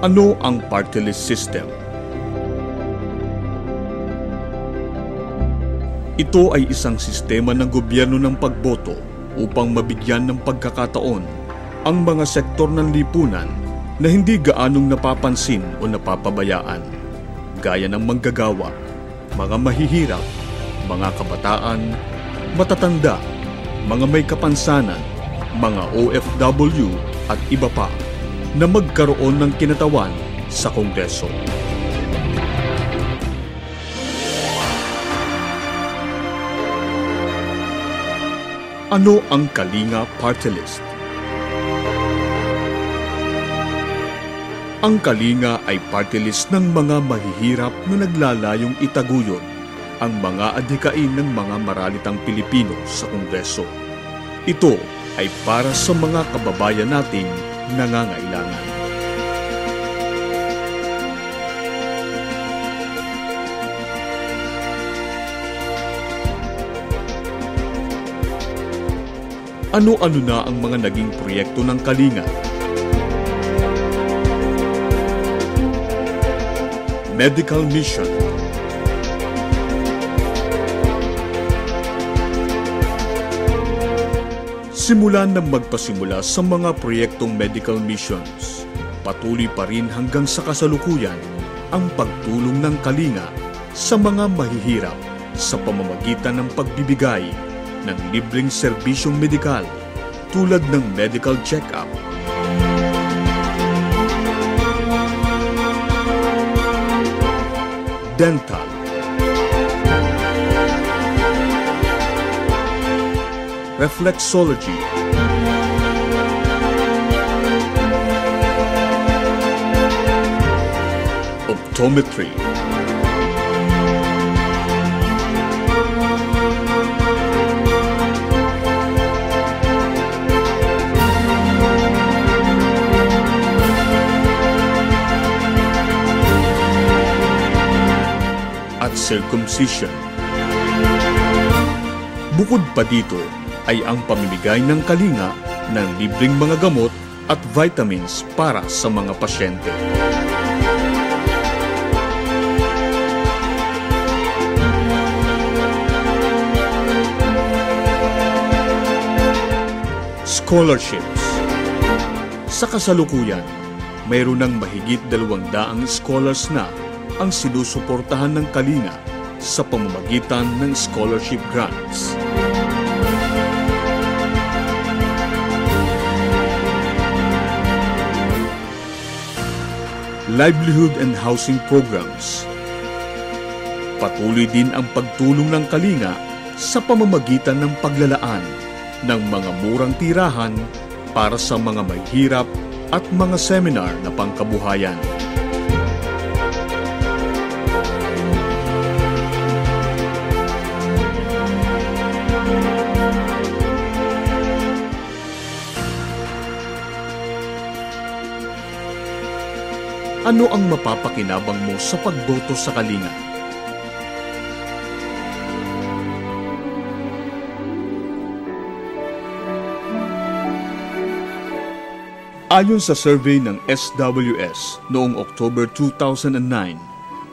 Ano ang party list system? Ito ay isang sistema ng gobyerno ng pagboto upang mabigyan ng pagkakataon ang mga sektor ng lipunan na hindi gaanong napapansin o napapabayaan, gaya ng manggagawa, mga mahihirap, mga kabataan, matatanda, mga may kapansanan, mga OFW at iba pa na magkaroon ng kinatawan sa Kongreso. Ano ang Kalinga Party List? Ang Kalinga ay party list ng mga mahihirap na naglalayong itaguyod ang mga adhikain ng mga maralitang Pilipino sa Kongreso. Ito ay para sa mga kababayan nating nangangailangan. Ano-ano na ang mga naging proyekto ng Kalinga? Medical Mission Simulan na magpasimula sa mga proyektong medical missions. Patuloy pa rin hanggang sa kasalukuyan ang pagtulong ng Kalinga sa mga mahihirap sa pamamagitan ng pagbibigay ng libreng serbisyong medikal tulad ng medical check-up, dental, reflexology, optometry, at circumcision. Bukod pa dito ay ang pamimigay ng kalinga ng libreng mga gamot at vitamins para sa mga pasyente. Scholarships Sa kasalukuyan, mayroon ng mahigit dalawang daang scholars na ang sinusuportahan ng Kalinga sa pamamagitan ng scholarship grants. Livelihood and Housing Programs Patuloy din ang pagtulong ng Kalinga sa pamamagitan ng paglalaan ng mga murang tirahan para sa mga may hirap at mga seminar na pangkabuhayan. Ano ang mapapakinabang mo sa pagboto sa Kalinga? Ayon sa survey ng SWS noong October 2009,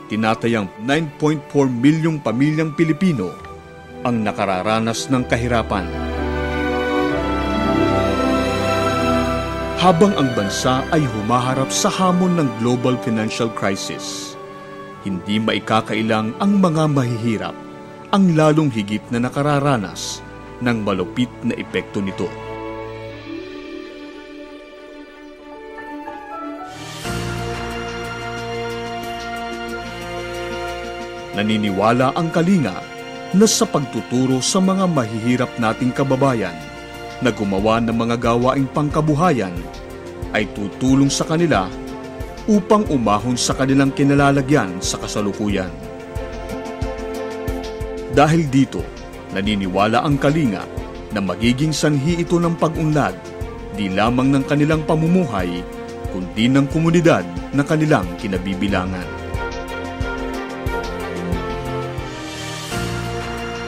tinatayang 9.4 milyong pamilyang Pilipino ang nakararanas ng kahirapan. Habang ang bansa ay humaharap sa hamon ng global financial crisis, hindi maikakailang ang mga mahihirap ang lalong higit na nakararanas ng malupit na epekto nito. Naniniwala ang Kalinga na sa pagtuturo sa mga mahihirap nating kababayan na gumawa ng mga gawaing pangkabuhayan ay tutulong sa kanila upang umahon sa kanilang kinalalagyan sa kasalukuyan. Dahil dito, naniniwala ang Kalinga na magiging sanhi ito ng pag-unlad di lamang ng kanilang pamumuhay kundi ng komunidad na kanilang kinabibilangan.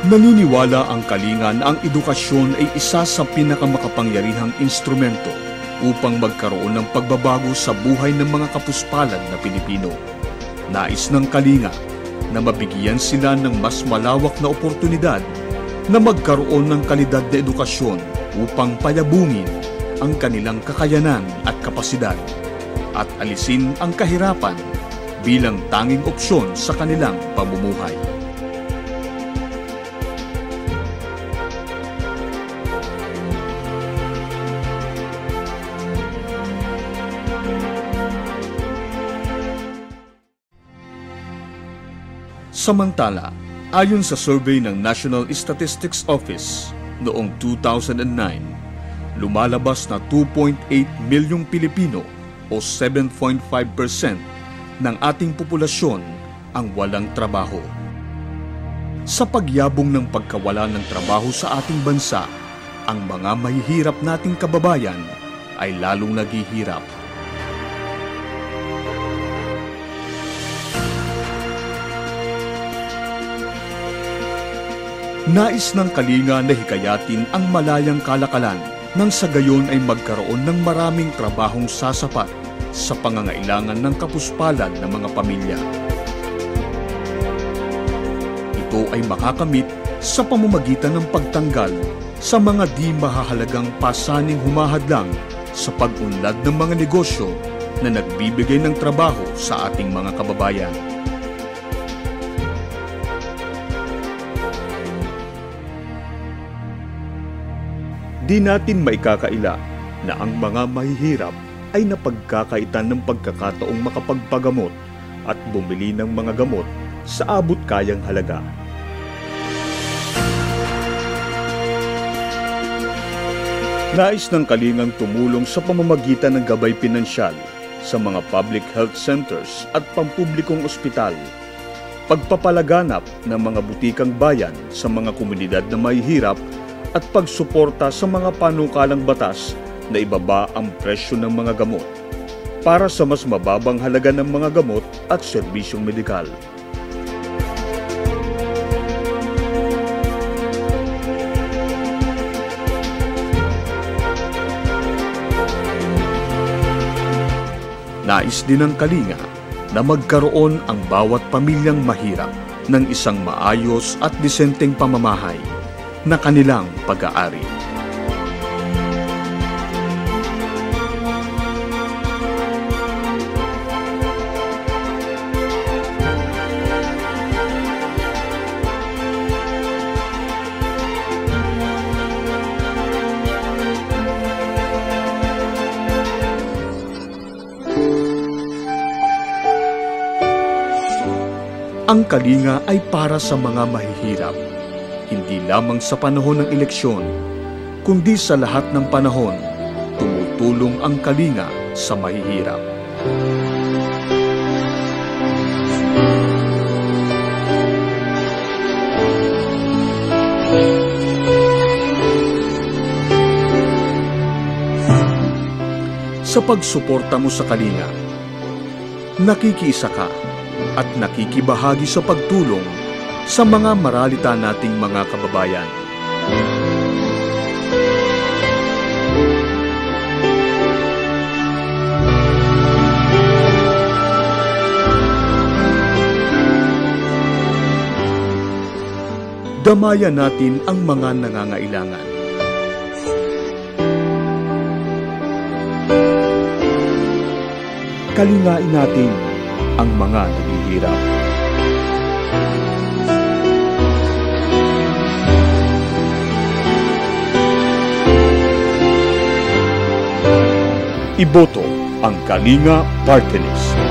Naniniwala ang Kalinga na ang edukasyon ay isa sa pinakamakapangyarihang instrumento upang magkaroon ng pagbabago sa buhay ng mga kapuspalan na Pilipino. Nais ng Kalinga na mabigyan sila ng mas malawak na oportunidad na magkaroon ng kalidad na edukasyon upang payabungin ang kanilang kakayanan at kapasidad at alisin ang kahirapan bilang tanging opsyon sa kanilang pamumuhay. Samantala, ayon sa survey ng National Statistics Office noong 2009, lumalabas na 2.8 milyong Pilipino o 7.5% ng ating populasyon ang walang trabaho. Sa pagyabong ng pagkawala ng trabaho sa ating bansa, ang mga mahihirap nating kababayan ay lalong naghihirap. Nais ng Kalinga na hikayatin ang malayang kalakalan nang sa gayon ay magkaroon ng maraming trabahong sasapat sa pangangailangan ng kapuspalan ng mga pamilya. Ito ay makakamit sa pamamagitan ng pagtanggal sa mga di mahahalagang pasaning humahadlang sa pag-unlad ng mga negosyo na nagbibigay ng trabaho sa ating mga kababayan. Di natin maikakaila na ang mga mahihirap ay napagkakaitan ng pagkakataong makapagpagamot at bumili ng mga gamot sa abot kayang halaga. Nais ng kalingang tumulong sa pamamagitan ng gabay pinansyal sa mga public health centers at pampublikong ospital, pagpapalaganap ng mga butikang bayan sa mga komunidad na mahihirap at pagsuporta sa mga panukalang batas na ibaba ang presyo ng mga gamot para sa mas mababang halaga ng mga gamot at serbisyong medikal. Nais din ng Kalinga na magkaroon ang bawat pamilyang mahirap ng isang maayos at disenteng pamamahay na kanilang pag-aari. Ang kalinga ay para sa mga mahihirap hindi lamang sa panahon ng eleksyon, kundi sa lahat ng panahon, tumutulong ang kalinga sa mahihirap. Sa pagsuporta mo sa kalinga, nakikiisa ka at nakikibahagi sa pagtulong sa mga maralita nating mga kababayan. Damayan natin ang mga nangangailangan. Kalingain natin ang mga naghihirap. Iboto ang Kalinga Party.